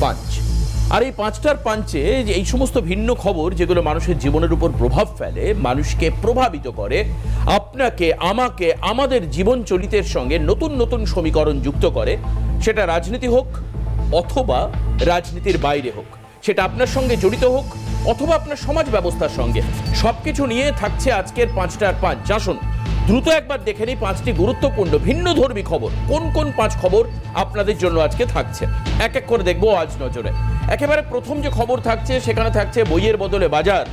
Punch আর এই পাঁচটার পাঞ্চে যে এই সমস্ত ভিন্ন খবর যেগুলো মানুষের জীবনের উপর প্রভাব ফেলে, মানুষকে প্রভাবিত করে, আপনাকে, আমাকে, আমাদের জীবন চরিতের সঙ্গে নতুন নতুন সমীকরণ যুক্ত করে, সেটা রাজনীতি হোক অথবা রাজনীতির বাইরে হোক, সেটা আপনার সঙ্গে জড়িত হোক অথবা আপনার সমাজ ব্যবস্থার সঙ্গে। সব কিছু নিয়ে থাকছে আজকের পাঁচটার পাঁচ। আসুন দ্রুত একবার দেখে নিই পাঁচটি গুরুত্বপূর্ণ ভিন্ন ধর্মী খবর। কোন কোন পাঁচ খবর আপনাদের জন্য আজকে থাকছে? এক এক করে দেখব আজ নজরে। একেবারে প্রথম যে খবর থাকছে, সেখানে থাকছে বইয়ের বদলে বাজার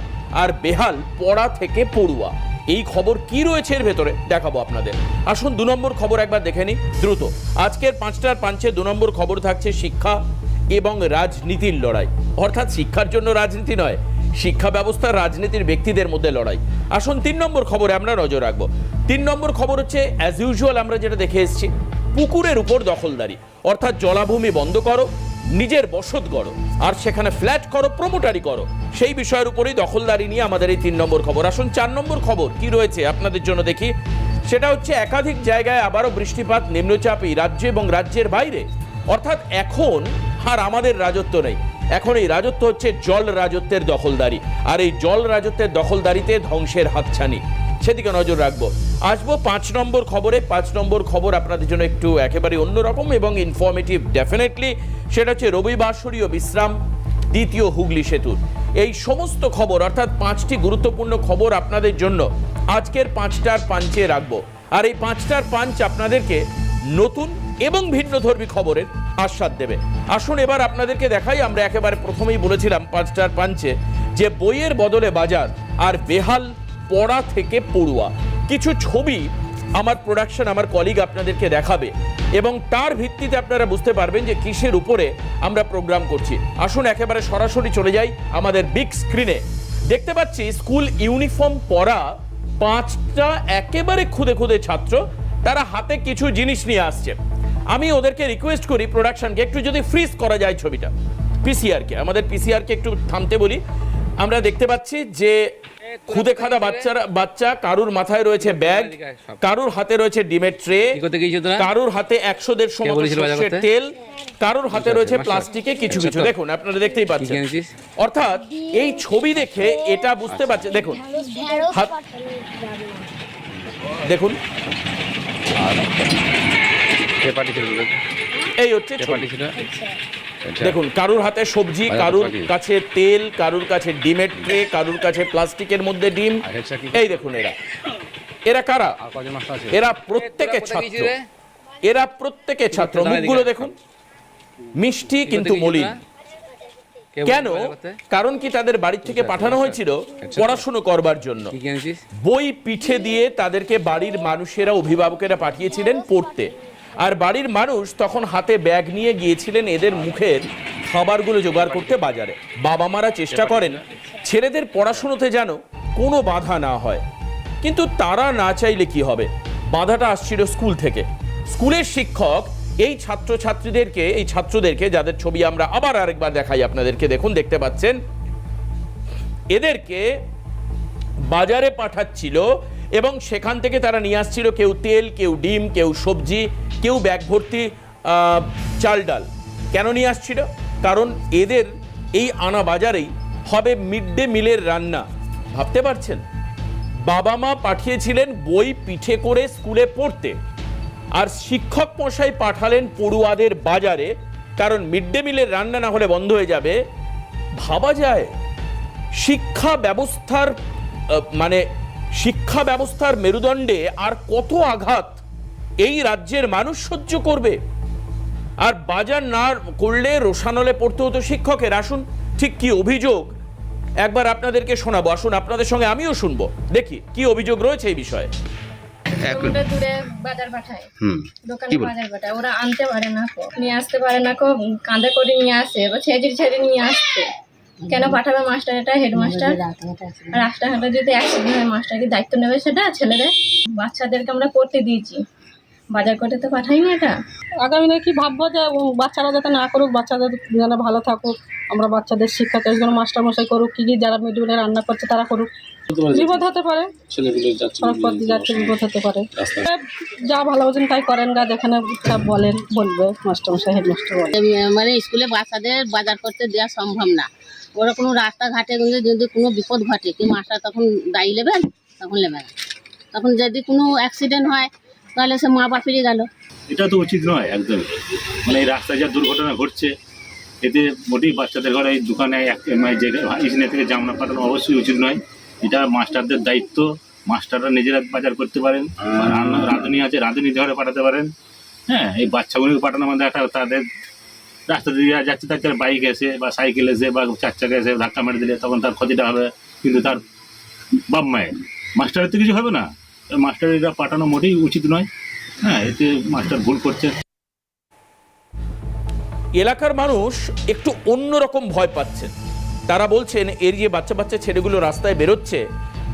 আর বেহাল পড়া থেকে পড়ুয়া। এই খবর কি রয়েছে এর ভেতরে দেখাবো আপনাদের। আসুন দু নম্বর খবর একবার দেখে নিই, দ্রুত। আজকের পাঁচটার পাঁচে দু নম্বর খবর থাকছে শিক্ষা এবং রাজনীতির লড়াই। অর্থাৎ শিক্ষার জন্য রাজনীতি নয় শিক্ষা ব্যবস্থা, রাজনীতির ব্যক্তিদের মধ্যে লড়াই। আসুন, তিন নম্বর খবরে আমরা নজর রাখব। তিন নম্বর খবর হচ্ছে অ্যাজ ইউজুয়াল আমরা যেটা দেখে এসেছি, পুকুরের উপর দখলদারি। অর্থাৎ জলাভূমি বন্ধ করো, নিজের বসত করো আর সেখানে ফ্ল্যাট করো, প্রমোটারি করো। সেই বিষয়ের উপরেই দখলদারি নিয়ে আমাদের এই তিন নম্বর খবর। আসুন, চার নম্বর খবর, কি রয়েছে আপনাদের জন্য দেখি। সেটা হচ্ছে, একাধিক জায়গায় আবারও বৃষ্টিপাত নিম্নচাপ এই রাজ্য এবং রাজ্যের বাইরে। অর্থাৎ এখন আর আমাদের রাজত্ব নেই। এখন এই রাজত্ব হচ্ছে জল রাজত্বের দখলদারি। আর এই জল রাজত্বের দখলদারিতে ধ্বংসের হাতছানি। সেদিকে নজর রাখব। আসব পাঁচ নম্বর খবরে। পাঁচ নম্বর খবর আপনাদের জন্য একটু একেবারে অন্যরকম এবং ইনফর্মেটিভ ডেফিনেটলি সেটা হচ্ছে রবিবাসরীয় বিশ্রাম, দ্বিতীয় হুগলি সেতুর। এই সমস্ত খবর, অর্থাৎ পাঁচটি গুরুত্বপূর্ণ খবর আপনাদের জন্য আজকের পাঁচটার পাঞ্চে রাখব। আর এই পাঁচটার পাঞ্চ আপনাদেরকে নতুন এবং ভিন্ন ধর্মী খবরের আস্বাদ দেবে। আসুন এবার আপনাদেরকে দেখাই, আমরা একেবারে প্রথমেই বলেছিলাম পাঁচটার পাঞ্চে যে বইয়ের বদলে বাজার আর বেহাল পড়া থেকে পড়ুয়া। কিছু ছবি আমার প্রোডাকশন আমার কলিগ আপনাদেরকে দেখাবে এবং তার ভিত্তিতে আপনারা বুঝতে পারবেন যে কিসের উপরে আমরা প্রোগ্রাম করছি। আসুন একেবারে সরাসরি চলে যাই আমাদের বিগ স্ক্রিনে দেখতে পাচ্ছি স্কুল ইউনিফর্ম পরা পাঁচটা একেবারে খুদে খুদে ছাত্র, তারা হাতে কিছু জিনিস নিয়ে আসছে। আমি ওদেরকে রিকোয়েস্ট করি প্রোডাকশনকে একটু যদি ফ্রিজ করা যায় ছবিটা। পিসিআরকে আমাদের পিসিআরকে একটু থামতে বলি। আমরা দেখতে পাচ্ছি যে খুদে খাদা বাচ্চারা বাচ্চা কারুর মাথায় রয়েছে ব্যাগ কারুর হাতে রয়েছে ডিমের ট্রে? কারুর হাতে একশো দেড়শো? তেল কারুর হাতে রয়েছে মাস্টার। প্লাস্টিকে কিছু কিছু। দেখুন আপনারা দেখতেই পাচ্ছেন। অর্থাৎ এই ছবি দেখে এটা বুঝতে পারছে দেখুন। দেখুন। এই হচ্ছে। আচ্ছা। দেখুন কারুর হাতে সবজি কারুর কাছে তেল কারুর কাছে ডিমের ট্রে কারুর কাছে প্লাস্টিকের মধ্যে ডিম? এই দেখুন এরা। এরা কারা? এরা প্রত্যেকে ছাত্র। এরা প্রত্যেকে ছাত্র। মুখগুলো দেখুন। মিষ্টি কিন্তু মলিন। কেন? কারণ কি তাদের বাড়ি থেকে আচ্ছা, পাঠানো আচ্ছা। হয়েছিল আচ্ছা। পড়াশুনো করবার জন্য। বই পিঠে দিয়ে তাদেরকে বাড়ির মানুষেরা অভিভাবকেরা পাঠিয়েছিলেন পড়তে। আর বাড়ির মানুষ তখন হাতে ব্যাগ নিয়ে গিয়েছিলেন এদের মুখের খাবারগুলো জোগাড় করতে বাজারে। বাবা মারা চেষ্টা করেন, ছেলেদের পড়াশুনোতে যেন কোনো বাধা না হয়। কিন্তু তারা না চাইলে কি হবে? বাধাটা আসছিল স্কুল থেকে। স্কুলের শিক্ষক এই ছাত্রছাত্রীদেরকে, এই ছাত্রদেরকে, যাদের ছবি আমরা আবার আরেকবার দেখাই আপনাদেরকে, দেখুন, দেখতে পাচ্ছেন, এদেরকে বাজারে পাঠাচ্ছিল এবং সেখান থেকে তারা নিয়ে আসছিল কেউ তেল, কেউ ডিম, কেউ সবজি, কেউ ব্যাগ ভর্তি চাল ডাল। কেন নিয়ে আসছিল? কারণ এদের এই আনা বাজারেই হবে মিড ডে মিলের রান্না। ভাবতে পারছেন? বাবা মা পাঠিয়েছিলেন বই পিঠে করে স্কুলে পড়তে। আর শিক্ষক মশাই পাঠালেন পড়ুয়াদের বাজারে, কারণ মিড ডে মিলের রান্না না হলে বন্ধ হয়ে যাবে। ভাবা যায়। শিক্ষা ব্যবস্থার মানে শিক্ষা ব্যবস্থার মেরুদণ্ডে আর কত আঘাত এই রাজ্যের মানুষ সহ্য করবে? আর বাজার না করলে রোশানলে পড়তে হতো শিক্ষকের। আসুন ঠিক কি অভিযোগ? একবার আপনাদেরকে শোনাবো। আসুন আপনাদের সঙ্গে আমিও শুনব। দেখি কি অভিযোগ রয়েছে এই বিষয়ে? দূরে দূরে বাজার পাঠায়। দোকানে বাজার পাঠায়। ওরা আনতে পারে না নিয়ে আসতে পারে না কো। কাঁধে করে নিয়ে আসে। ছেঁচড়ি ছেড়ে নিয়ে আসছে। কেন পাঠাবে মাস্টার? এটা হেডমাস্টার। রাস্তাঘাটে যদি অ্যাক্সিডেন্ট হয় মাস্টার কি দায়িত্ব নেবে সেটা? ছেলেদের? বাচ্চাদেরকে আমরা পড়তে দিয়েছি। বাজার করতে তো পাঠাই না এটা। আগামী দিনে কি ভাববো যে বাচ্চারা যাতে না করুক বাচ্চাদের যেন ভালো থাকুক আমরা বাচ্চাদের শিক্ষা চাই যেন মাস্টারমশাই করুক কি কি যারা মিড ডে রান্না করছে তারা করুক। বিপদ হতে পারে। ছেলেগুলো যাচ্ছে সড়ক পথ যাচ্ছে বিপদ হতে পারে। যা ভালো বোঝেন তাই করেন গা যেখানে ইচ্ছা বলেন বলবে মাস্টারমশাই হেডমাস্টার বলে এম- মানে স্কুলে বাচ্চাদের বাজার করতে দেওয়া সম্ভব না। ওরা কোনো রাস্তাঘাটে যদি কোনো বিপদ ঘটে কি মাস্টার তখন দায়ী নেবেন তখন নেবে না। তখন যদি কোনো অ্যাক্সিডেন্ট হয়, তাহলে সে মা বাপিরই গেল। এটা তো উচিত নয়, একদম। মানে এই রাস্তায় যা দুর্ঘটনা ঘটছে, এতে মোটেই বাচ্চাদের ঘরে, এই দোকানে মানে যে ইসনে থেকে জামনা পাঠানো অবশ্যই উচিত নয়। এটা মাস্টারদের দায়িত্ব, মাস্টাররা নিজেরা বাজার করতে পারেন রাঁধুনি আছে, রাঁধুনি ঘরে পাঠাতে পারেন। হ্যাঁ এই বাচ্চাগুলোকে পাঠানো মানে একটা তাদের রাস্তা দিয়ে যাচ্ছে তার বাইক এসে বা সাইকেল এসে বা চার চাকা এসে ধাক্কা মেরে দিলে তখন তার ক্ষতিটা হবে। কিন্তু তার বাপ মায়ের। মাস্টারের তো কিছু হবে না। মাস্টারেরা পাঠানো মোটেই উচিত নয়। হ্যাঁ এতে মাস্টার ভুল করছে। এলাকার মানুষ একটু অন্যরকম ভয় পাচ্ছেন তারা বলছেন, এর যে বাচ্চা বাচ্চা ছেলেগুলো রাস্তায় বেরোচ্ছে,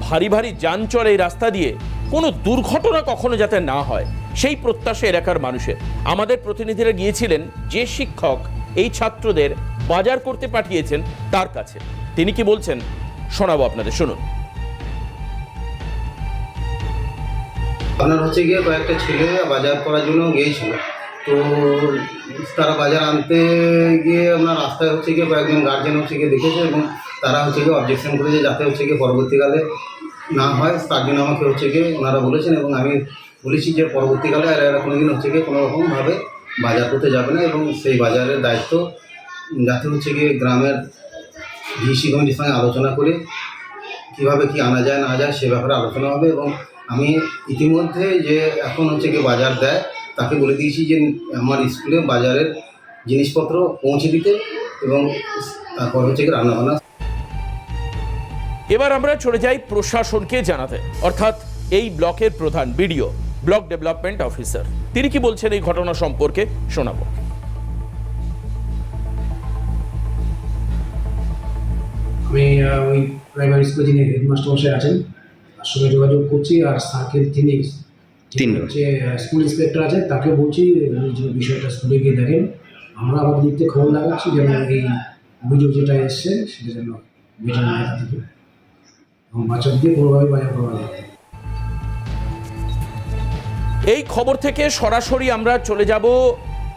ভারী ভারী যান চলে এই রাস্তা দিয়ে কোনো দুর্ঘটনা কখনো যাতে না হয়। সেই প্রত্যাশা এলাকার মানুষের। আমাদের প্রতিনিধিরা গিয়েছিলেন যে শিক্ষক এই ছাত্রদের বাজার করতে পাঠিয়েছেন তার কাছে। তিনি কি বলছেন শোনাবো আপনাদের, শুনুন। আপনার হচ্ছে গিয়ে কয়েকটা ছেলে বাজার করার জন্য গিয়েছিল। তো তারা বাজার আনতে গিয়ে আপনার রাস্তায় হচ্ছে গিয়ে কয়েকজন গার্জেন হচ্ছে গিয়ে দেখেছে এবং তারা হচ্ছে গিয়ে অবজেকশন করেছে যাতে হচ্ছে গিয়ে পরবর্তীকালে না হয়। তার জন্য আমাকে হচ্ছে গিয়ে ওনারা বলেছেন এবং আমি বলেছি যে পরবর্তীকালে আর এরা কোনোদিন হচ্ছে গিয়ে কোনো রকমভাবে বাজার করতে যাবে না এবং সেই বাজারের দায়িত্ব, যাতে হচ্ছে গিয়ে গ্রামের ভিসি কমিটির সঙ্গে আলোচনা করে কীভাবে কি আনা যায় না যায় সে ব্যাপারে আলোচনা হবে এবং আমি ইতিমধ্যে যে এখন হচ্ছে গিয়ে বাজার দেয়, তাকে বলে দিয়েছি যে আমার স্কুলে বাজারের জিনিসপত্র পৌঁছে দিতে এবং তারপর হচ্ছে গিয়ে রান্নাবান্না এবার আমরা চলে যাই প্রশাসনকে জানাতে। অর্থাৎ এই ব্লকের প্রধান বিডিও। Block development officer. তিনি কি বলছেন এই ঘটনা সম্পর্কে শোনাবো। আমি ওই প্রাইমারি স্কুলে যিনি হেডমাস্টার মশাই আছেন তার সঙ্গে যোগাযোগ করছি আর স্যারকে তিনি যিনি হচ্ছে স্কুল ইন্সপেক্টর আছে তাকে বলছি যে বিষয়টা স্কুলে গিয়ে দেখেন। আমরা আমাদের দিক থেকে খবর লাগাচ্ছি যেন এই অভিযোগ যেটা এসছে সেটা যেন বেটার না হয় এবং বাচ্চাদের দিয়ে কোনোভাবে বাজার করা যায় এই খবর থেকে সরাসরি আমরা চলে যাব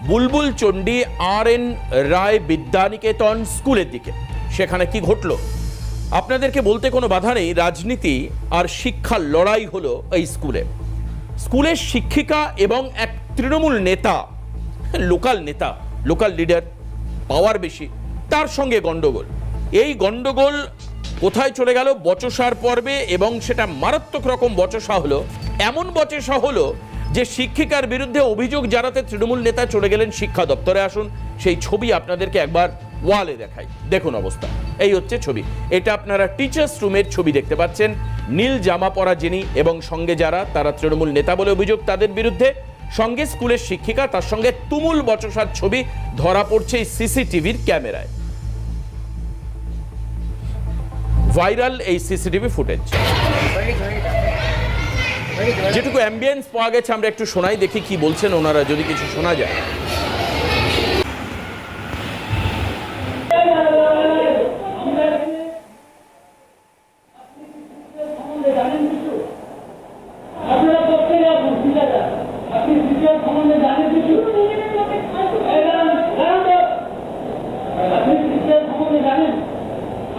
বুলবুল চণ্ডী আর এন রায় বিদ্যানিকেতন স্কুলের দিকে। সেখানে কি ঘটলো? আপনাদেরকে বলতে কোনো বাধা নেই, রাজনীতি আর শিক্ষার লড়াই হলো এই স্কুলে। স্কুলের শিক্ষিকা এবং এক তৃণমূল নেতা, লোকাল নেতা, লোকাল লিডার, পাওয়ার বেশি, তার সঙ্গে গন্ডগোল এই গন্ডগোল কোথায় চলে গেল? বচসার পর্বে এবং সেটা মারাত্মক রকম বচসা হলো। এমন বচসা হলো যে শিক্ষিকার বিরুদ্ধে অভিযোগ জানাতে তৃণমূল নেতা চলে গেলেন শিক্ষা দপ্তরে আসুন, সেই ছবি আপনাদেরকে একবার ওয়ালে দেখাই। দেখুন অবস্থা। এই হচ্ছে ছবি। এটা আপনারা টিচার্স রুমের ছবি দেখতে পাচ্ছেন। নীল জামা পরা যিনি এবং সঙ্গে যারা, তারা তৃণমূল নেতা বলে অভিযোগ তাদের বিরুদ্ধে। সঙ্গে স্কুলের শিক্ষিকা, তার সঙ্গে তুমুল বচসার ছবি ধরা পড়ছে এই সিসিটিভির ক্যামেরায়। ভাইরাল এই সিসিটিভি ফুটেজ। যেটুকু অ্যাম্বিয়েন্স পাওয়া গেছে, আমরা একটু শোনাই, দেখি কি বলছেন ওনারা, যদি কিছু শোনা যায় আপনারা প্রত্যেকে আসুন ঠিক আছে আপনি শিক্ষার সম্বন্ধে জানেন কিছু এই দাঁড়ান, দাঁড়ান তো। আপনি শিক্ষার সম্বন্ধে জানেন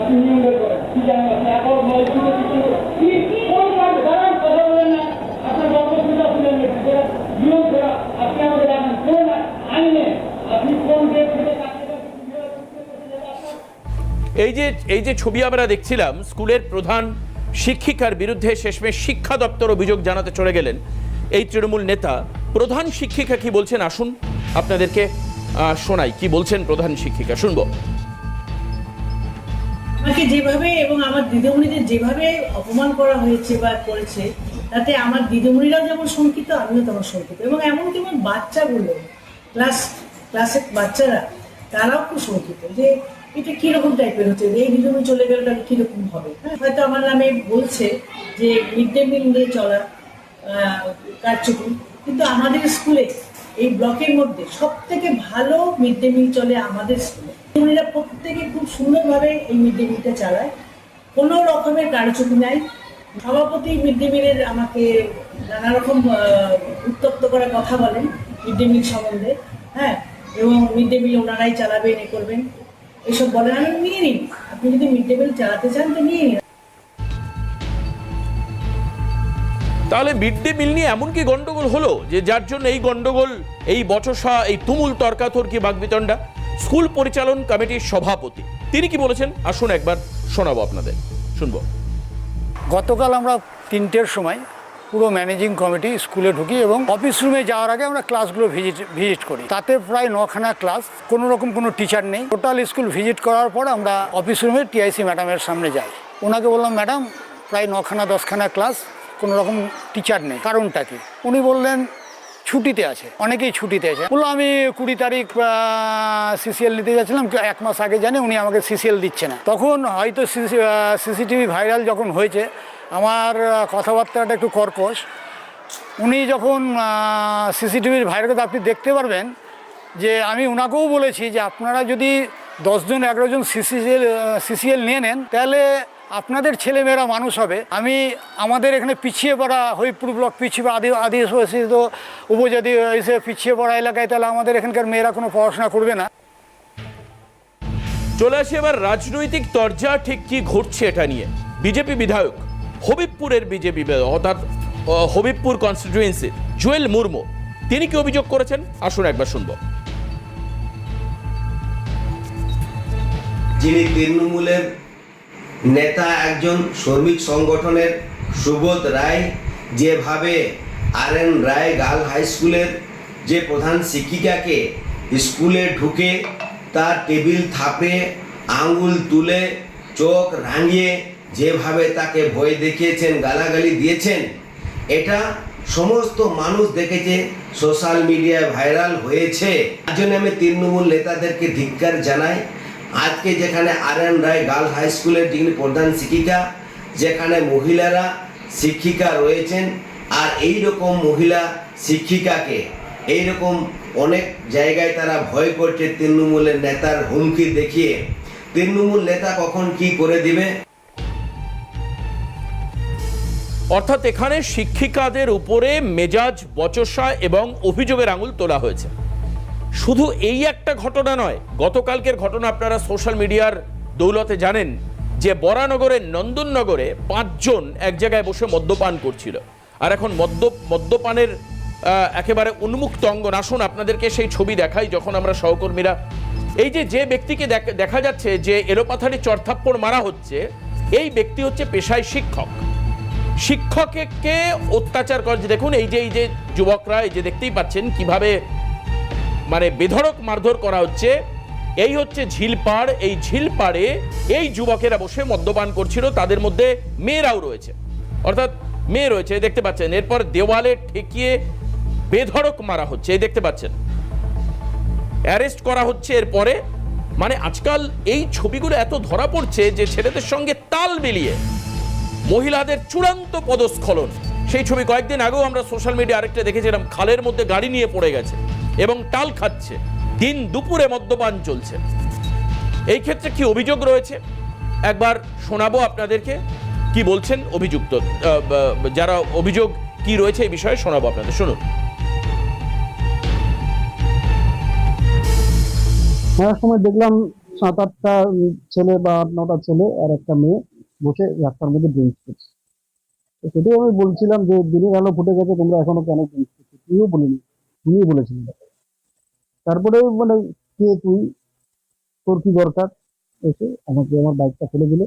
আপনি নিয়ম বের করেন কি জানেন আপনি এখন নয় শুনে কিছু কি কোন কাজ দাঁড়ান কথা বলেন না আপনার গল্প সুবিধা শুনেন না সেটা নিয়ম করা আপনি আমাকে জানেন কোন আইনে আপনি কোন ডেট থেকে কাকে কাকে কীভাবে করতে করতে যেটা আপনার এই যে ছবি আমরা দেখছিলাম, স্কুলের প্রধান শিক্ষিকার বিরুদ্ধে শেষমেশ শিক্ষা দপ্তর অভিযোগ জানাতে চলে গেলেন এই তৃণমূল নেতা। প্রধান শিক্ষিকা কি বলছেন? আসুন আপনাদেরকে শোনাই কি বলছেন প্রধান শিক্ষিকা। শুনব। আমাকে যেভাবে এবং আমার দিদিমণিদের যেভাবে অপমান করা হয়েছে বা করেছে, তাতে আমার দিদিমণিরাও যেমন শঙ্কিত, আমিও তেমন শঙ্কিত। এবং এমনকি আমার বাচ্চাগুলো, ক্লাস, ক্লাসের বাচ্চারা, তারাও খুব শঙ্কিত যে এটা কীরকম টাইপের হচ্ছে? এই দিদিমণি চলে গেলে তাহলে কীরকম হবে? হ্যাঁ হয়তো আমার নামে বলছে যে মিড ডে মিল নিয়ে চলা কারচুপি। কিন্তু আমাদের স্কুলে এই ব্লকের মধ্যে সব থেকে ভালো মিড ডে মিল চলে আমাদের স্কুলে। উনিরা প্রত্যেকে খুব সুন্দরভাবে এই মিড ডে মিলটা চালায়। কোনো রকমের কারচুপি নাই। সভাপতি মিড ডে মিলের আমাকে নানা রকম উত্তপ্ত করে কথা বলেন মিড ডে মিল সম্বন্ধে। হ্যাঁ এবং মিড ডে মিল ওনারাই চালাবেন, এ করবেন। এসব বলেন আমি নিয়ে নিন আপনি যদি মিড ডে মিল চালাতে চান তো নিয়ে নিন। তাহলে মিড ডে মিল নিয়ে এমন কি গন্ডগোল হলো যে যার জন্য এই গন্ডগোল এই বচসা এই তুমুল তর্কাতর্কি বাগবিতণ্ডা? স্কুল পরিচালন কমিটির সভাপতি তিনি কি বলেছেন? আসুন একবার শোনাবো আপনাদের। শুনব। গতকাল আমরা তিনটের সময় পুরো ম্যানেজিং কমিটি স্কুলে ঢুকি এবং অফিস রুমে যাওয়ার আগে আমরা ক্লাসগুলো ভিজিট ভিজিট করি। তাতে প্রায় নখানা ক্লাস কোনো রকম কোনো টিচার নেই। টোটাল স্কুল ভিজিট করার পর আমরা অফিস রুমে টিআইসি ম্যাডামের সামনে যাই। ওনাকে বললাম ম্যাডাম প্রায় নখানা, দশখানা ক্লাস কোনো রকম টিচার নেই। কারণটা কি? উনি বললেন ছুটিতে আছে, অনেকেই ছুটিতে আছে। বলল, আমি কুড়ি তারিখ সিসিএল নিতে যাচ্ছিলাম এক মাস আগে জানে উনি আমাকে সিসিএল দিচ্ছে না। তখন হয়তো সিসিটিভি ভাইরাল যখন হয়েছে, আমার কথাবার্তাটা একটু কর্কশ। উনি যখন সিসিটিভির ভাইরালকে আপনি দেখতে পারবেন যে আমি ওনাকেও বলেছি যে আপনারা যদি দশজন এগারোজন সিসিএল সিসিএল নিয়ে নেন, তাহলে আপনাদের ছেলেমেয়েরা মানুষ হবে। আমি আমাদের এখানে পিছিয়ে পড়া হরিপুর ব্লক পিছিয়ে পড়া আদি আদিবাসী উপজাতি এসে পিছিয়ে পড়া এলাকায় তাহলে আমাদের এখানকার মেয়েরা কোনো পড়াশোনা করবে না। চলে আসি এবার রাজনৈতিক তরজা ঠিক কি ঘটছে এটা নিয়ে। বিজেপি বিধায়ক হবিবপুরের বিজেপি অর্থাৎ হবিবপুর কনস্টিটিউয়েন্সির জুয়েল মুর্মু তিনি কি অভিযোগ করেছেন? আসুন একবার শুনব। যিনি তৃণমূলের নেতা একজন শ্রমিক সংগঠনের সুবোধ রায় যেভাবে R N Roy girl high স্কুলের যে প্রধান শিক্ষিকাকে স্কুলে ঢুকে তার টেবিল থাপে আঙ্গুল তুলে, চোখ রাঙিয়ে যেভাবে তাকে ভয় দেখিয়েছেন, গালাগালি দিয়েছেন, এটা সমস্ত মানুষ দেখেছে, সোশ্যাল মিডিয়ায় ভাইরাল হয়েছে। তার জন্য আমি তৃণমূল নেতাদেরকে ধিক্কার জানাই। আজকে যেখানে R N Roy girls high স্কুলের যিনি প্রধান শিক্ষিকা, যেখানে মহিলারা শিক্ষিকা রয়েছেন, আর এই রকম মহিলা শিক্ষিকাকে এই রকম অনেক জায়গায় তারা ভয় করছে তৃণমূলের নেতার হুমকি দেখিয়ে। তৃণমূল নেতা কখন কি করে দিবে? অর্থাৎ এখানে শিক্ষিকাদের উপরে মেজাজ, বচসা এবং অভিযোগের আঙুল তোলা হয়েছে। শুধু এই একটা ঘটনা নয়, গতকালকের ঘটনা আপনারা সোশ্যাল মিডিয়ার দৌলতে জানেন যে বরানগরের নন্দননগরে পাঁচজন এক জায়গায় বসে মদ্যপান করছিল। আর এখন মদ্য, মদ্যপানের একেবারে উন্মুক্ত অঙ্গন আসুন আপনাদেরকে সেই ছবি দেখাই যখন আমরা সহকর্মীরা, এই যে যে ব্যক্তিকে দেখ- যাচ্ছে যে এলোপাথারি চরথাপ্পড় মারা হচ্ছে, এই ব্যক্তি হচ্ছে পেশায় শিক্ষক। শিক্ষককে অত্যাচার করে দেখুন, এই যে এই যে যুবকরা, এই যে দেখতেই পাচ্ছেন কীভাবে মানে বেধড়ক মারধর করা হচ্ছে। এই হচ্ছে ঝিলপাড়। এই ঝিলপাড়ে এই যুবকেরা বসে মদ্যপান করছিল। তাদের মধ্যে মেয়েরাও রয়েছে। অর্থাৎ মেয়ে রয়েছে দেখতে পাচ্ছেন। এরপর দেওয়ালে ঠেকিয়ে বেধড়ক মারা হচ্ছে, এই দেখতে পাচ্ছেন। অ্যারেস্ট করা হচ্ছে এরপরে। মানে আজকাল এই ছবিগুলো এত ধরা পড়ছে যে ছেলেদের সঙ্গে তাল মিলিয়ে মহিলাদের চূড়ান্ত পদস্খলন। সেই ছবি কয়েকদিন আগেও আমরা সোশ্যাল মিডিয়া আরেকটা দেখেছিলাম, খালের মধ্যে গাড়ি নিয়ে পড়ে গেছে এবং টাল খাচ্ছে। দিন দুপুরে মদ্যপান চলছে। এই ক্ষেত্রে কি অভিযোগ রয়েছে? একবার শোনাবো আপনাদেরকে। কি বলছেন অভিযুক্ত? যারা অভিযোগ কি রয়েছে এই বিষয়ে শোনাবো আপনাদের। শুনুন। মেলার সময় দেখলাম সাত আটটা ছেলে বা নটা ছেলে আর একটা মেয়ে বসে রাস্তার মধ্যে ড্রিঙ্কস করছে। সেটাই আমি বলছিলাম যে দিনের আলো ফুটে গেছে, তোমরা এখনও কেন তুইও বলিনি তুই বলেছিলি। তারপরে মানে কে তুই, তোর কি দরকার? এসে আমাকে আমার বাইকটা ফেলে দিলে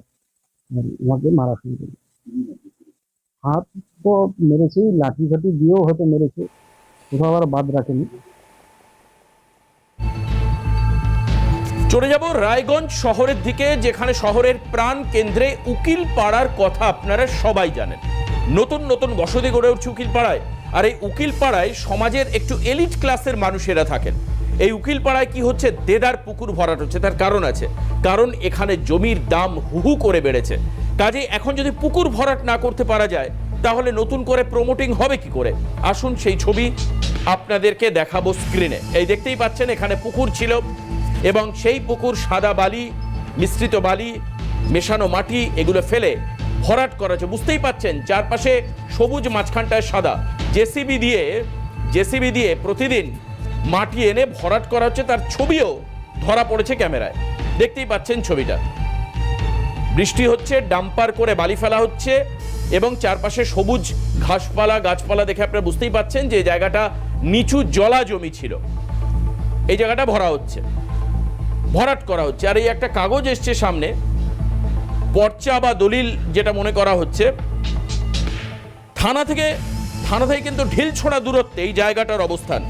আর আমাকে মারা শুরু করল। হাত তো মেরেছেই লাঠি ফাঠি দিয়েও হয়তো মেরেছে, কোথাও আবার বাদ রাখেনি। চলে যাব রায়গঞ্জ শহরের দিকে, যেখানে শহরের প্রাণ কেন্দ্রে উকিল পাড়ার কথা আপনারা সবাই জানেন। নতুন নতুন বসতি গড়ে উঠছে উকিল পাড়ায় আর এই উকিল পাড়ায় সমাজের একটু এলিট ক্লাসের মানুষেরা থাকেন। এই উকিল পাড়ায় কি হচ্ছে? দেদার পুকুর ভরাট হচ্ছে, তার কারণ আছে। কারণ এখানে জমির দাম হুহু করে বেড়েছে। কাজে এখন যদি পুকুর ভরাট না করতে পারা যায়, তাহলে নতুন করে প্রমোটিং হবে কি করে? আসুন সেই ছবি আপনাদেরকে দেখাবো স্ক্রিনে এই দেখতেই পাচ্ছেন, এখানে পুকুর ছিল এবং সেই পুকুর সাদা বালি, মিশ্রিত বালি, মেশানো মাটি, এগুলো ফেলে ভরাট করা হচ্ছে বুঝতেই পাচ্ছেন, চারপাশে সবুজ মাঝখানটায় সাদা। জেসিবি দিয়ে জেসিবি দিয়ে প্রতিদিন মাটি এনে ভরাট করা হচ্ছে, তার ছবিও ধরা পড়েছে ক্যামেরায়। দেখতেই পাচ্ছেন ছবিটা। বৃষ্টি হচ্ছে, ডাম্পার করে বালি ফেলা হচ্ছে, এবং চারপাশে সবুজ ঘাসপালা, গাছপালা দেখে আপনারা বুঝতেই পাচ্ছেন যে জায়গাটা নিচু জলা জমি ছিল। এই জায়গাটা ভরা হচ্ছে। ভরাট করা হচ্ছে। আর এই একটা কাগজ এসছে সামনে পর্চা বা দলিল যেটা মনে করা হচ্ছে, থানা থেকে থানা থেকে কিন্তু ঢিল ছোড়া দূরত্বে এই জায়গাটার অবস্থান।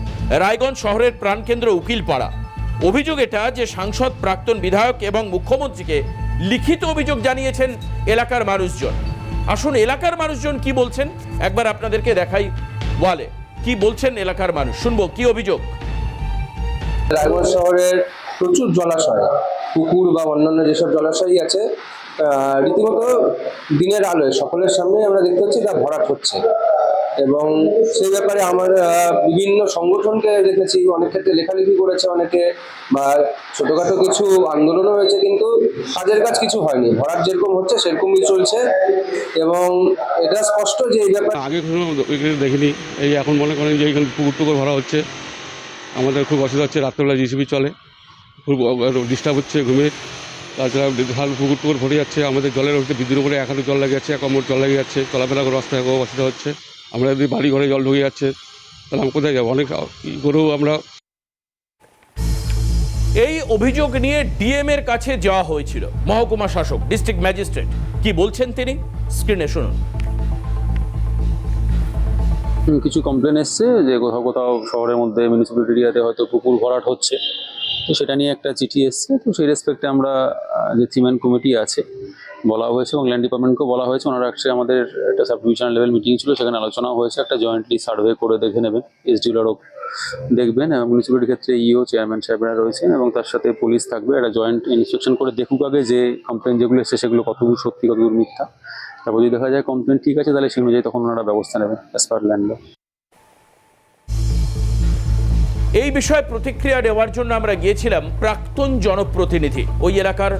রায়গঞ্জ শহরের প্রাণকেন্দ্র উকিলপাড়া। অভিযোগ এটা যে সাংসদ, প্রাক্তন বিধায়ক এবং মুখ্যমন্ত্রীকে লিখিত অভিযোগ জানিয়েছেন এলাকার মানুষজন। আসুন এলাকার মানুষজন কি বলছেন? একবার আপনাদেরকে দেখাই ওয়ালে। কি বলছেন এলাকার মানুষ? শুনব, কি অভিযোগ? রায়গঞ্জ শহরের প্রচুর জলাশয়, পুকুর বা অন্যান্য যেসব জলাশয়ই আছে রীতিমতো দিনের আলোয়, সকলের সামনে আমরা দেখতে পাচ্ছি তা ভরাট হচ্ছে। এবং সেই ব্যাপারে আমার বিভিন্ন সংগঠনকে দেখেছি, অনেক ক্ষেত্রে লেখালেখি করেছে অনেকে, বা ছোটখাটো কিছু আন্দোলনও হয়েছে, কিন্তু কাজের কাজ কিছু হয়নি। ভরাট যেরকম হচ্ছে, সেরকমই চলছে। এবং এটা স্পষ্ট যে এই ব্যাপারে আগে দেখিনি। এই এখন মনে করেন যে এখানে পুকুর টুকুর ভরা হচ্ছে। আমাদের খুব অসুবিধা হচ্ছে, রাত্রেবেলা জিসিবি চলে। খুব ডিস্টার্ব হচ্ছে ঘুমে তাছাড়া হাল পুকুর টুকুর ভরে যাচ্ছে। আমাদের জলের হচ্ছে বিদ্যুৎ উপরে এক হাতে জল লেগে যাচ্ছে এক জল লেগে যাচ্ছে। চলাফেরা করে রাস্তায় অসুবিধা হচ্ছে। আমরা যদি বাড়ি ঘরে জল ঢুকে যাচ্ছে তাহলে আমরা কোথায় যাব? অনেক কী করেও আমরা এই অভিযোগ নিয়ে ডিএম এর কাছে যাওয়া হয়েছিল। মহকুমা শাসক ডিস্ট্রিক্ট ম্যাজিস্ট্রেট। কি বলছেন তিনি? স্ক্রিনে শুনুন। কিছু কমপ্লেন এসছে যে কোথাও কোথাও শহরের মধ্যে মিউনিসিপ্যালিটি এরিয়াতে হয়তো পুকুর ভরাট হচ্ছে। তো সেটা নিয়ে একটা চিঠি এসছে। তো সেই রেসপেক্টে আমরা যে সিমেন্ট কমিটি আছে বলা হয়েছে এবং ল্যান্ড ডিপার্টমেন্টকেও বলা হয়েছে। ওনারা অ্যাকচুয়ালি আমাদের একটা সাব ডিভিশনাল লেভেল মিটিং ছিল, সেখানে আলোচনা হয়েছে। একটা জয়েন্টলি সার্ভে করে দেখে নেবেন। এসডিওলারও দেখবেন এবং মিউনিসিপ্যালিটির ক্ষেত্রে ইও চেয়ারম্যান সাহেবরা রয়েছেন এবং তার সাথে পুলিশ থাকবে। একটা জয়েন্ট ইন্সপেকশন করে দেখুক আগে যে কমপ্লেন যেগুলো এসছে, সেগুলো কতদূর সত্যি, কতদূর মিথ্যা। তারপর যদি দেখা যায় কমপ্লেন ঠিক আছে, তাহলে সেই অনুযায়ী তখন ওনারা ব্যবস্থা নেবেন অ্যাজ পার ল্যান্ড এই বিষয়ে প্রতিক্রিয়া দেওয়ার জন্য আমরা গিয়েছিলাম প্রাক্তন জনপ্রতিনিধি। ওই এলাকার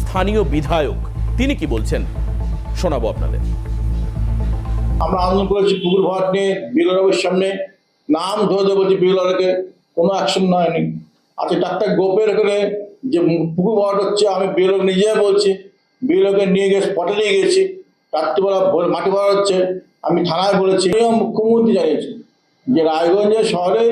স্থানীয় বিধায়ক। তিনি কি বলছেন? শোনাবো আপনাদের। আমরা আন্দোলন করেছি পুকুর ভরাট নিয়ে বিএলআরের সামনে। নাম ধরে দেবো যে বিএলআরকে কোনো অ্যাকশন হয়নি। আচ্ছা ডাক্তার গোপের এখানে যে পুকুর ভরাট হচ্ছে, আমি বিএলআর নিজে বলছি। বিএলআরকে নিয়ে গিয়ে স্পটে নিয়ে গেছি রাত্রিবেলা মাটি ভরা হচ্ছে। আমি থানায় বলেছি মুখ্যমন্ত্রী জানিয়েছি যে রায়গঞ্জের শহরে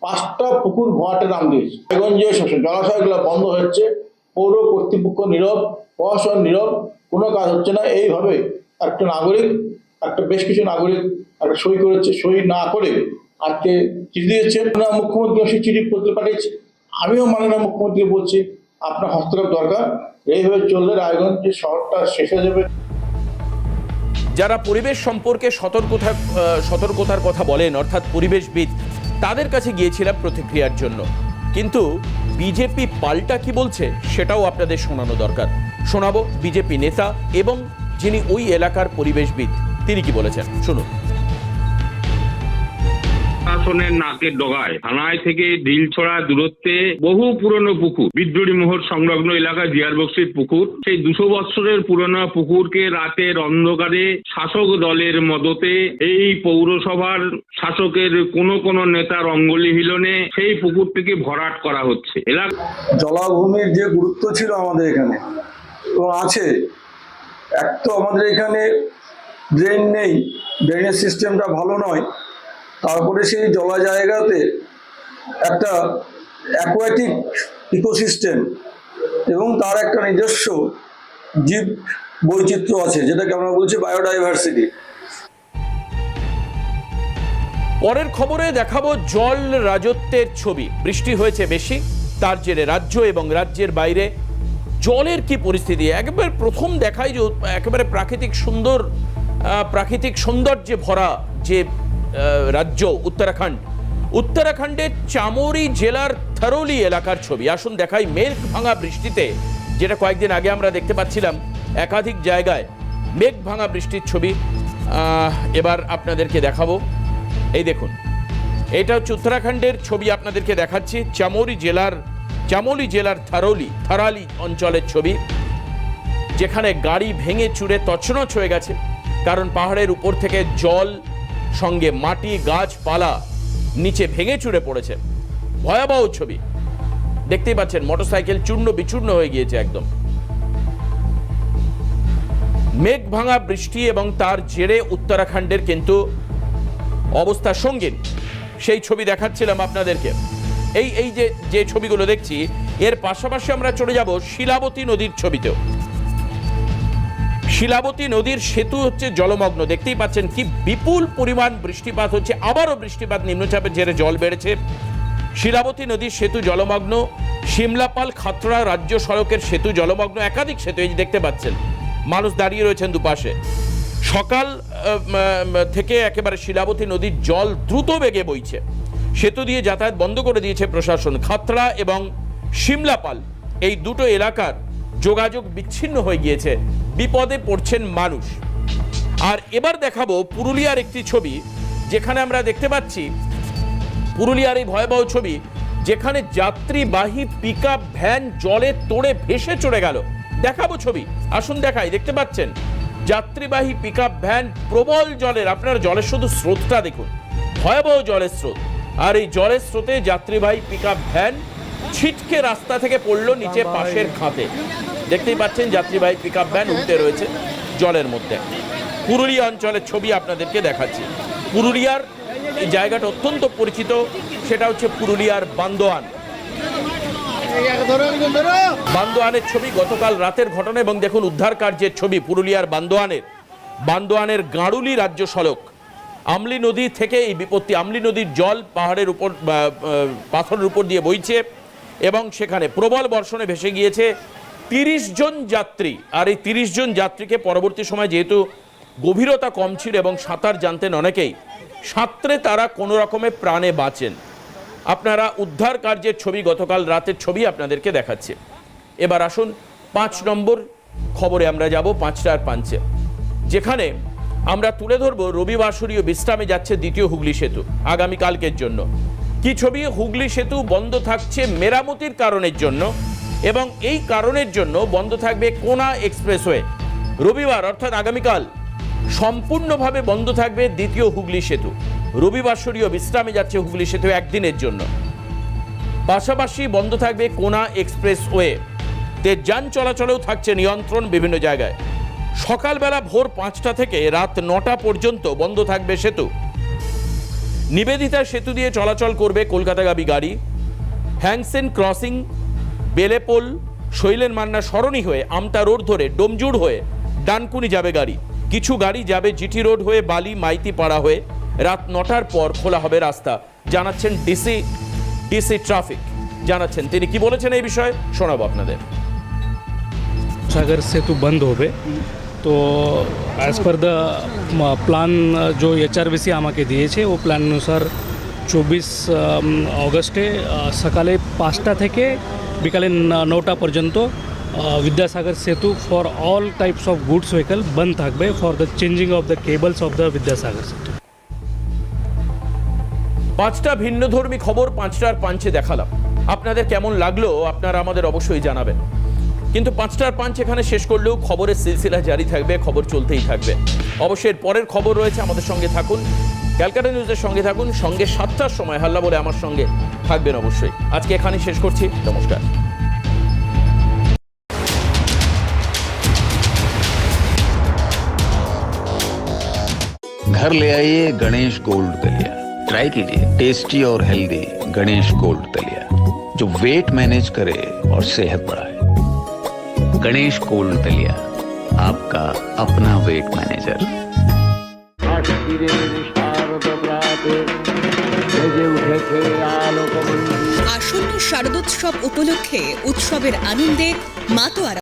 পাঁচটা পুকুর ভরাটের নাম দিয়েছে। রায়গঞ্জের শ- জলাশয়গুলো বন্ধ হচ্ছে, পৌর কর্তৃপক্ষ নীরব, প্রশাসন নীরব, কোনো কাজ হচ্ছে না। এইভাবে একটা নাগরিক, একটা বেশ কিছু নাগরিক একটা সই করেছে, সই না করে আজকে চিঠি দিয়েছে। মুখ্যমন্ত্রী সেই চিঠি পত্র পাঠিয়েছে। আমিও মাননীয় মুখ্যমন্ত্রী বলছি, আপনার হস্তক্ষেপ দরকার। এইভাবে চললে রায়গঞ্জের শহরটা শেষ হয়ে যাবে। যারা পরিবেশ সম্পর্কে সতর্কতা সতর্কতার কথা বলেন, অর্থাৎ পরিবেশবিদ তাদের কাছে গিয়েছিলাম প্রতিক্রিয়ার জন্য। কিন্তু বিজেপি পাল্টা কি বলছে সেটাও আপনাদের শোনানো দরকার। শোনাবো বিজেপি নেতা এবং যিনি ওই এলাকার পরিবেশবিদ, তিনি কি বলেছেন? শুনুন। প্রশাসনের নাকের ডগায়। থানায় থেকে ঢিল ঢিলছড়া দূরত্বে বহু পুরনো পুকুর, বিদ্রোহী মোহর সংলগ্ন এলাকায় জিয়ার বক্সির পুকুর। সেই দুশো বৎসরের পুরনো পুকুরকে রাতের অন্ধকারে শাসক দলের মদতে এই পৌরসভার শাসকের কোনো কোনো নেতার অঙ্গলি হিলনে সেই পুকুরটিকে ভরাট করা হচ্ছে। এলাকা জলাভূমির যে গুরুত্ব ছিল আমাদের এখানে, তো আছে। এক তো আমাদের এখানে ড্রেন নেই ড্রেনের সিস্টেমটা ভালো নয়। তারপরে সেই জলা জায়গাতে একটা অ্যাকোয়াটিক ইকোসিস্টেম এবং তার একটা নিজস্ব জীব বৈচিত্র্য আছে, যেটাকে আমরা বলছি বায়োডাইভার্সিটি পরের খবরে দেখাবো জল রাজত্বের ছবি। বৃষ্টি হয়েছে বেশি, তার জেরে রাজ্য এবং রাজ্যের বাইরে জলের কি পরিস্থিতি? একেবারে প্রথম দেখায় যে, একেবারে প্রাকৃতিক সুন্দর প্রাকৃতিক সৌন্দর্যে ভরা যে রাজ্য উত্তরাখণ্ড। উত্তরাখণ্ডের চামোরি জেলার থারোলি এলাকার ছবি। আসুন দেখাই মেঘ ভাঙা বৃষ্টিতে, যেটা কয়েকদিন আগে আমরা দেখতে পাচ্ছিলাম একাধিক জায়গায় মেঘ ভাঙা বৃষ্টির ছবি। এবার আপনাদেরকে দেখাবো। এই দেখুন, এটা হচ্ছে উত্তরাখণ্ডের ছবি আপনাদেরকে দেখাচ্ছি। চামোলি জেলার চামোলি জেলার থারোলি, থারালি অঞ্চলের ছবি, যেখানে গাড়ি ভেঙে চুরে তছনছ হয়ে গেছে। কারণ পাহাড়ের উপর থেকে জল সঙ্গে মাটি গাছপালা নিচে ভেঙে চুড়ে পড়েছে। ভয়াবহ ছবি। দেখতেই পাচ্ছেন, মোটরসাইকেল চূর্ণ বিচূর্ণ হয়ে গিয়েছে একদম। মেঘ ভাঙা বৃষ্টি এবং তার জেরে উত্তরাখণ্ডের কিন্তু অবস্থা সঙ্গীন। সেই ছবি দেখাচ্ছিলাম আপনাদেরকে। এই এই যে যে ছবিগুলো দেখছি, এর পাশাপাশি আমরা চলে যাব শিলাবতী নদীর ছবিতেও। শিলাবতী নদীর সেতু হচ্ছে জলমগ্ন। দেখতেই পাচ্ছেন কি বিপুল পরিমাণ বৃষ্টিপাত হচ্ছে, আবারও বৃষ্টিপাত নিম্নচাপের জেরে জল বেড়েছে। শিলাবতী নদীর সেতু জলমগ্ন সিমলাপাল খাতড়া রাজ্য সড়কের সেতু জলমগ্ন, একাধিক সেতু এই দেখতে পাচ্ছেন, মানুষ দাঁড়িয়ে রয়েছেন দুপাশে। সকাল থেকে একেবারে শিলাবতী নদীর জল দ্রুত বেগে বইছে। সেতু দিয়ে যাতায়াত বন্ধ করে দিয়েছে প্রশাসন। খাতড়া এবং সিমলাপাল এই দুটো এলাকার যোগাযোগ বিচ্ছিন্ন হয়ে গিয়েছে। বিপদে পড়ছেন মানুষ। আর এবার দেখাবো পুরুলিয়ার একটি ছবি, যেখানে আমরা দেখতে পাচ্ছি পুরুলিয়ার এই ভয়াবহ ছবি, যেখানে যাত্রীবাহী পিক ভ্যান জলে তোড়ে ভেসে চলে গেল। দেখাবো ছবি, আসুন দেখাই, দেখতে পাচ্ছেন? যাত্রীবাহী পিক ভ্যান প্রবল জলের, আপনারা জলের শুধু স্রোতটা দেখুন। ভয়াবহ জলের স্রোত। আর এই জলের স্রোতে যাত্রীবাহী পিক ভ্যান ছিটকে রাস্তা থেকে পড়ল নিচে পাশের খাতে। দেখতেই পাচ্ছেন যাত্রীবাহী পিক আপ ভ্যান উঠতে রয়েছে জলের মধ্যে। পুরুলিয়া অঞ্চলের ছবি আপনাদেরকে দেখাচ্ছি। পুরুলিয়ার এই জায়গাটা অত্যন্ত পরিচিত, সেটা হচ্ছে পুরুলিয়ার বান্দোয়ান। বান্দোয়ানের ছবি গতকাল রাতের ঘটনা এবং দেখুন উদ্ধার কার্যের ছবি পুরুলিয়ার বান্দোয়ানের। বান্দোয়ানের গাঁড়ুলি রাজ্য সড়ক। আমলি নদী থেকে এই বিপত্তি, আমলি নদীর জল পাহাড়ের উপর পাথরের উপর দিয়ে বইছে। এবং সেখানে প্রবল বর্ষণে ভেসে গিয়েছে তিরিশ জন যাত্রী। আর এই তিরিশ জন যাত্রীকে পরবর্তী সময় যেহেতু গভীরতা কম ছিল এবং সাঁতার জানতেন অনেকেই, সাঁতরে তারা কোনো রকমে প্রাণে বাঁচেন। আপনারা উদ্ধার কার্যের ছবি গতকাল রাতের ছবি আপনাদেরকে দেখাচ্ছে। এবার আসুন পাঁচ নম্বর খবরে আমরা যাব পাঁচটার পাঞ্চে যেখানে আমরা তুলে ধরবো রবিবাসরীয় বিশ্রামে যাচ্ছে দ্বিতীয় হুগলি সেতু আগামীকালকের জন্য। কি ছবি? হুগলি সেতু বন্ধ থাকছে মেরামতির কারণের জন্য এবং এই কারণের জন্য বন্ধ থাকবে কোনা এক্সপ্রেসওয়ে। রবিবার, অর্থাৎ আগামীকাল, সম্পূর্ণভাবে বন্ধ থাকবে দ্বিতীয় হুগলি সেতু। রবিবাসরীয় বিশ্রামে যাচ্ছে হুগলি সেতু একদিনের জন্য। পাশাপাশি বন্ধ থাকবে কোনা এক্সপ্রেসওয়ে। তে যান চলাচলেও থাকছে নিয়ন্ত্রণ বিভিন্ন জায়গায়। সকালবেলা ভোর পাঁচটা থেকে রাত নটা পর্যন্ত বন্ধ থাকবে সেতু। নিবেদিতা সেতু দিয়ে চলাচল করবে কলকাতাগামী গাড়ি। হ্যাংসেন ক্রসিং, বেলেপোল, শৈলেন মান্না সরণি হয়ে আমতা রোড ধরে ডোমজুড় হয়ে ডানকুনি যাবে গাড়ি। কিছু গাড়ি যাবে জিটি রোড হয়ে বালি মাইতি পাড়া হয়ে। রাত নটার পর খোলা হবে রাস্তা। জানাচ্ছেন ডিসি ডিসি ট্রাফিক। জানাচ্ছেন তিনি কি বলেছেন এই বিষয়ে? শোনাবো আপনাদের। সাগর সেতু বন্ধ হবে। તો એઝ પર ધ પ્લાન જો એચઆરબીસી আমাকে দিয়েছে, ও প্ল্যান অনুসার চব্বিশ um, অগস্টে uh, সকালে পাঁচটা থেকে বিকালে নটা পর্যন্ত uh, Vidyasagar Setu for all types of goods vehicle বন্ধ থাকবে for the changing of the cables of the Vidyasagar Setu. পাঁচটা ভিন্নধর্মী খবর পাঁচটার পাঞ্চে দেখালাম। আপনাদের কেমন লাগল আপনারা আমাদের অবশ্যই জানাবেন। কিন্তু পাঁচটার পাঞ্চ এখানে শেষ করলেও খবরের সিলসিলা জারি থাকবে খবর চলতেই থাকবে অবশ্যই এর পরের খবর রয়েছে আমাদের সঙ্গে থাকুন ক্যালকাটা নিউজের সঙ্গে থাকুন সঙ্গে সাতটার সময় হাল্লা বলে আমার সঙ্গে থাকবেন অবশ্যই আজকে এখানে শেষ করছি নমস্কার घर ले आइए गणेश गोल्ड दलिया ट्राई कीजिए टेस्टी और हेल्दी गणेश गोल्ड दलिया जो वेट मैनेज करे और सेहत बढ़ाए गणेश गोल्ड दलिया आपका अपना वेट मैनेजर আসন্ন শারদোৎসব উপলক্ষে উৎসবের আনন্দে মাতোয়ারা